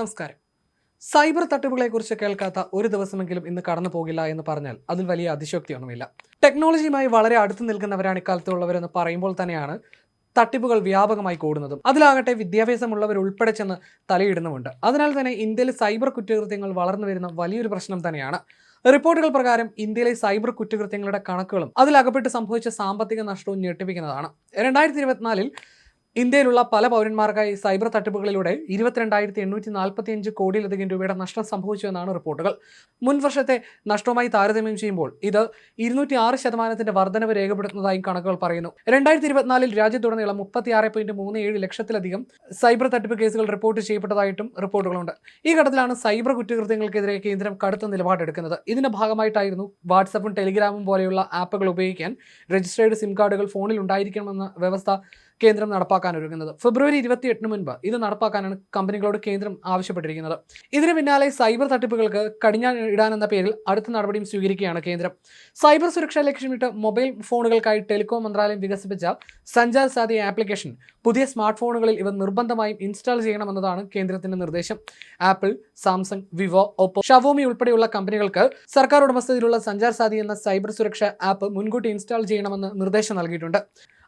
നമസ്കാരം. സൈബർ തട്ടിപ്പുകളെക്കുറിച്ച് കേൾക്കാത്ത ഒരു ദിവസമെങ്കിലും ഇന്ന് കടന്നു പോകില്ല എന്ന് പറഞ്ഞാൽ അതിൽ വലിയ അതിശോക്തിയൊന്നുമില്ല ടെക്നോളജിയുമായി വളരെ അടുത്ത് നിൽക്കുന്നവരാണ് ഇക്കാലത്തുള്ളവരെന്ന് പറയുമ്പോൾ തന്നെയാണ് തട്ടിപ്പുകൾ വ്യാപകമായി കൂടുന്നതും. അതിലാകട്ടെ വിദ്യാഭ്യാസമുള്ളവർ ഉൾപ്പെടെ ചെന്ന് തലയിടുന്നുമുണ്ട്. അതിനാൽ തന്നെ ഇന്ത്യയിലെ സൈബർ കുറ്റകൃത്യങ്ങൾ വളർന്നു വരുന്ന വലിയൊരു പ്രശ്നം തന്നെയാണ്. റിപ്പോർട്ടുകൾ പ്രകാരം ഇന്ത്യയിലെ സൈബർ കുറ്റകൃത്യങ്ങളുടെ കണക്കുകളും അതിലകപ്പെട്ട് സംഭവിച്ച സാമ്പത്തിക നഷ്ടവും ഞെട്ടിപ്പിക്കുന്നതാണ്. രണ്ടായിരത്തി ഇരുപത്തിനാലിൽ ഇന്ത്യയിലുള്ള പല പൗരന്മാർക്കായി സൈബർ തട്ടിപ്പുകളിലൂടെ ഇരുപത്തിരണ്ടായിരത്തി എണ്ണൂറ്റി നാൽപ്പത്തി അഞ്ച് കോടിയിലധികം രൂപയുടെ നഷ്ടം സംഭവിച്ചു എന്നാണ് റിപ്പോർട്ടുകൾ മുൻവർഷത്തെ നഷ്ടവുമായി താരതമ്യം ചെയ്യുമ്പോൾ ഇത് ഇരുന്നൂറ്റി ആറ് ശതമാനത്തിന്റെ വർധനവ് രേഖപ്പെടുത്തുന്നതായും കണക്കുകൾ പറയുന്നു. രണ്ടായിരത്തി ഇരുപത്തിനാലിൽ രാജ്യത്തുടനീളം മുപ്പത്തിയാറ് പോയിന്റ് മൂന്ന് ഏഴ് ലക്ഷത്തിലധികം സൈബർ തട്ടിപ്പ് കേസുകൾ റിപ്പോർട്ട് ചെയ്യപ്പെട്ടതായിട്ടും റിപ്പോർട്ടുകളുണ്ട്. ഈ ഘട്ടത്തിലാണ് സൈബർ കുറ്റകൃത്യങ്ങൾക്കെതിരെ കേന്ദ്രം കടുത്ത നിലപാടെടുക്കുന്നത്. ഇതിന്റെ ഭാഗമായിട്ടായിരുന്നു വാട്സപ്പും ടെലിഗ്രാമും പോലെയുള്ള ആപ്പുകൾ ഉപയോഗിക്കാൻ രജിസ്റ്റേർഡ് സിം കാർഡുകൾ ഫോണിൽ ഉണ്ടായിരിക്കണമെന്ന വ്യവസ്ഥ കേന്ദ്രം നടപ്പാക്കാൻ ഒരുങ്ങുന്നത്. ഫെബ്രുവരി ഇരുപത്തിയെട്ടിന് മുൻപ് ഇത് നടപ്പാക്കാനാണ് കമ്പനികളോട് കേന്ദ്രം ആവശ്യപ്പെട്ടിരിക്കുന്നത്. ഇതിന് പിന്നാലെ സൈബർ തട്ടിപ്പുകൾക്ക് കടിഞ്ഞാൻ ഇടാനെന്ന പേരിൽ അടുത്ത നടപടിയും സ്വീകരിക്കുകയാണ് കേന്ദ്രം. സൈബർ സുരക്ഷ ലക്ഷ്യമിട്ട് മൊബൈൽ ഫോണുകൾക്കായി ടെലികോം മന്ത്രാലയം വികസിപ്പിച്ച സഞ്ചാർ സാധി ആപ്ലിക്കേഷൻ പുതിയ സ്മാർട്ട് ഫോണുകളിൽ ഇവ നിർബന്ധമായും ഇൻസ്റ്റാൾ ചെയ്യണമെന്നതാണ് കേന്ദ്രത്തിന്റെ നിർദ്ദേശം. Apple Samsung Vivo Oppo Xiaomi ഉൾപ്പെടെയുള്ള കമ്പനികൾക്ക് സർക്കാർ ഉടമസ്ഥതയിലുള്ള സഞ്ചാർ സാധി എന്ന സൈബർ സുരക്ഷ ആപ്പ് മുൻകൂട്ടി ഇൻസ്റ്റാൾ ചെയ്യണമെന്ന് നിർദ്ദേശം നൽകിയിട്ടുണ്ട്.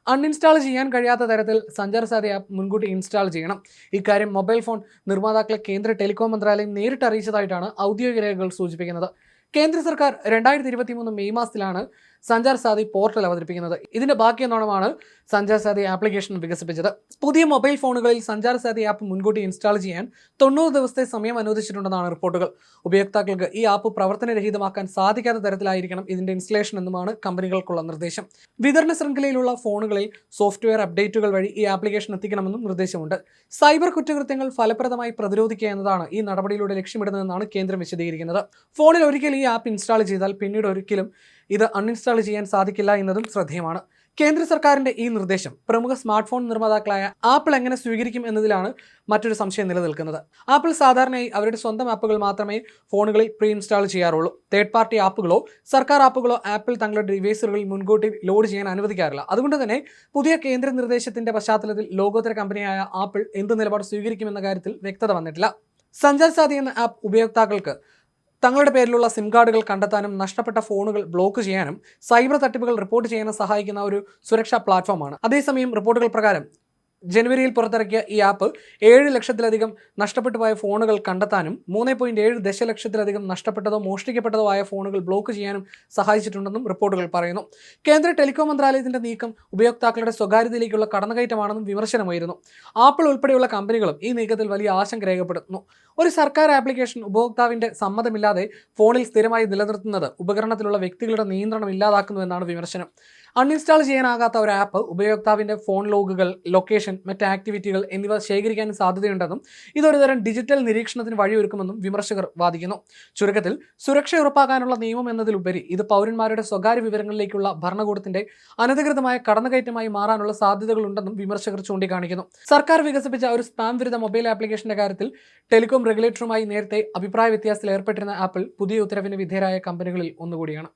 അൺഇൻസ്റ്റാൾ ചെയ്യാൻ കഴിയാത്ത തരത്തിൽ സഞ്ചാർ സാധി ആപ്പ് മുൻകൂട്ടി ഇൻസ്റ്റാൾ ചെയ്യണം. ഇക്കാര്യം മൊബൈൽ ഫോൺ നിർമ്മാതാക്കളെ കേന്ദ്ര ടെലികോം മന്ത്രാലയം നേരിട്ട് അറിയിച്ചതായിട്ടാണ് ഔദ്യോഗിക രേഖകൾ സൂചിപ്പിക്കുന്നത്. കേന്ദ്ര സർക്കാർ രണ്ടായിരത്തി ഇരുപത്തി മൂന്ന് മെയ് മാസത്തിലാണ് സഞ്ചാർ സാധി പോർട്ടൽ അവതരിപ്പിക്കുന്നത്. ഇതിന്റെ ബാക്കിയെന്നോണമാണ് സഞ്ചാർ സാധി ആപ്ലിക്കേഷൻ വികസിപ്പിച്ചത്. പുതിയ മൊബൈൽ ഫോണുകളിൽ സഞ്ചാർ സാധി ആപ്പ് മുൻകൂട്ടി ഇൻസ്റ്റാൾ ചെയ്യാൻ തൊണ്ണൂറ് ദിവസത്തെ സമയം അനുവദിച്ചിട്ടുണ്ടെന്നാണ് റിപ്പോർട്ടുകൾ. ഉപയോക്താക്കൾക്ക് ഈ ആപ്പ് പ്രവർത്തനരഹിതമാക്കാൻ സാധിക്കാത്ത തരത്തിലായിരിക്കണം ഇതിന്റെ ഇൻസ്റ്റലേഷൻ എന്നുമാണ് കമ്പനികൾക്കുള്ള നിർദ്ദേശം. വിതരണ ശൃംഖലയിലുള്ള ഫോണുകളിൽ സോഫ്റ്റ്വെയർ അപ്ഡേറ്റുകൾ വഴി ഈ ആപ്ലിക്കേഷൻ എത്തിക്കണമെന്നും നിർദ്ദേശമുണ്ട്. സൈബർ കുറ്റകൃത്യങ്ങൾ ഫലപ്രദമായി പ്രതിരോധിക്കുക എന്നതാണ് ഈ നടപടിയിലൂടെ ലക്ഷ്യമിടുന്നതെന്നാണ് കേന്ദ്രം വിശദീകരിക്കുന്നത്. ഫോണിൽ ഒരിക്കൽ ഈ ആപ്പ് ഇൻസ്റ്റാൾ ചെയ്താൽ പിന്നീട് ഒരിക്കലും ഇത് അൺഇൻസ്റ്റാൾ ചെയ്യാൻ സാധിക്കില്ല എന്നതും ശ്രദ്ധേയമാണ്. കേന്ദ്ര സർക്കാരിന്റെ ഈ നിർദ്ദേശം പ്രമുഖ സ്മാർട്ട് ഫോൺ നിർമ്മാതാക്കളായ ആപ്പിൾ എങ്ങനെ സ്വീകരിക്കും എന്നതിലാണ് മറ്റൊരു സംശയം നിലനിൽക്കുന്നത്. ആപ്പിൾ സാധാരണയായി അവരുടെ സ്വന്തം ആപ്പുകൾ മാത്രമേ ഫോണുകളിൽ പ്രീ ഇൻസ്റ്റാൾ ചെയ്യാറുള്ളൂ. തേർഡ് പാർട്ടി ആപ്പുകളോ സർക്കാർ ആപ്പുകളോ ആപ്പിൾ തങ്ങളുടെ ഡിവൈസുകളിൽ മുൻകൂട്ടി ലോഡ് ചെയ്യാൻ അനുവദിക്കാറില്ല. അതുകൊണ്ട് തന്നെ പുതിയ കേന്ദ്ര നിർദ്ദേശത്തിന്റെ പശ്ചാത്തലത്തിൽ ലോകോത്തര കമ്പനിയായ ആപ്പിൾ എന്ത് നിലപാട് സ്വീകരിക്കുമെന്ന കാര്യത്തിൽ വ്യക്തത വന്നിട്ടില്ല. സഞ്ചാർ സാധി എന്ന ആപ്പ് ഉപയോക്താക്കൾക്ക് തങ്ങളുടെ പേരിലുള്ള സിം കാർഡുകൾ കണ്ടെത്താനും നഷ്ടപ്പെട്ട ഫോണുകൾ ബ്ലോക്ക് ചെയ്യാനും സൈബർ തട്ടിപ്പുകൾ റിപ്പോർട്ട് ചെയ്യാനും സഹായിക്കുന്ന ഒരു സുരക്ഷാ പ്ലാറ്റ്ഫോമാണ്. അതേസമയം റിപ്പോർട്ടുകൾ പ്രകാരം ജനുവരിയിൽ പുറത്തിറക്കിയ ഈ ആപ്പ് ഏഴ് ലക്ഷത്തിലധികം നഷ്ടപ്പെട്ടു പോയ ഫോണുകൾ കണ്ടെത്താനും മൂന്ന് പോയിന്റ് ഏഴ് ദശലക്ഷത്തിലധികം നഷ്ടപ്പെട്ടതോ മോഷ്ടിക്കപ്പെട്ടതോ ആയ ഫോണുകൾ ബ്ലോക്ക് ചെയ്യാനും സഹായിച്ചിട്ടുണ്ടെന്നും റിപ്പോർട്ടുകൾ പറയുന്നു. കേന്ദ്ര ടെലികോം മന്ത്രാലയത്തിന്റെ നീക്കം ഉപയോക്താക്കളുടെ സ്വകാര്യതയിലേക്കുള്ള കടന്നുകയറ്റമാണെന്നും വിമർശനമായിരുന്നു. ആപ്പിൾ ഉൾപ്പെടെയുള്ള കമ്പനികളും ഈ നീക്കത്തിൽ വലിയ ആശങ്ക രേഖപ്പെടുത്തുന്നു. ഒരു സർക്കാർ ആപ്ലിക്കേഷൻ ഉപഭോക്താവിന്റെ സമ്മതമില്ലാതെ ഫോണിൽ സ്ഥിരമായി നിലനിർത്തുന്നത് ഉപകരണത്തിലുള്ള വ്യക്തികളുടെ നിയന്ത്രണം ഇല്ലാതാക്കുന്നു എന്നാണ് വിമർശനം. അൺഇൻസ്റ്റാൾ ചെയ്യാനാകാത്ത ഒരു ആപ്പ് ഉപയോക്താവിന്റെ ഫോൺ ലോഗുകൾ ലൊക്കേഷൻ മറ്റ് ആക്ടിവിറ്റികൾ എന്നിവ ശേഖരിക്കാൻ സാധ്യതയുണ്ടെന്നും ഇതൊരു തരം ഡിജിറ്റൽ നിരീക്ഷണത്തിന് വഴിയൊരുക്കുമെന്നും വിമർശകർ വാദിക്കുന്നു. ചുരുക്കത്തിൽ സുരക്ഷ ഉറപ്പാക്കാനുള്ള നിയമം എന്നതിലുപരി ഇത് പൗരന്മാരുടെ സ്വകാര്യ വിവരങ്ങളിലേക്കുള്ള ഭരണകൂടത്തിന്റെ അനധികൃതമായ കടന്നുകയറ്റമായി മാറാനുള്ള സാധ്യതകളുണ്ടെന്നും വിമർശകർ ചൂണ്ടിക്കാണിക്കുന്നു. സർക്കാർ വികസിപ്പിച്ച ഒരു സ്പാം വിരുദ്ധ മൊബൈൽ ആപ്ലിക്കേഷന്റെ കാര്യത്തിൽ ടെലികോം റെഗുലേറ്ററുമായി നേരത്തെ അഭിപ്രായ വ്യത്യാസത്തിൽ ഏർപ്പെട്ടിരുന്ന ആപ്പിൾ പുതിയ ഉത്തരവിന് വിധേയരായ കമ്പനികളിൽ ഒന്നുകൂടിയാണ്.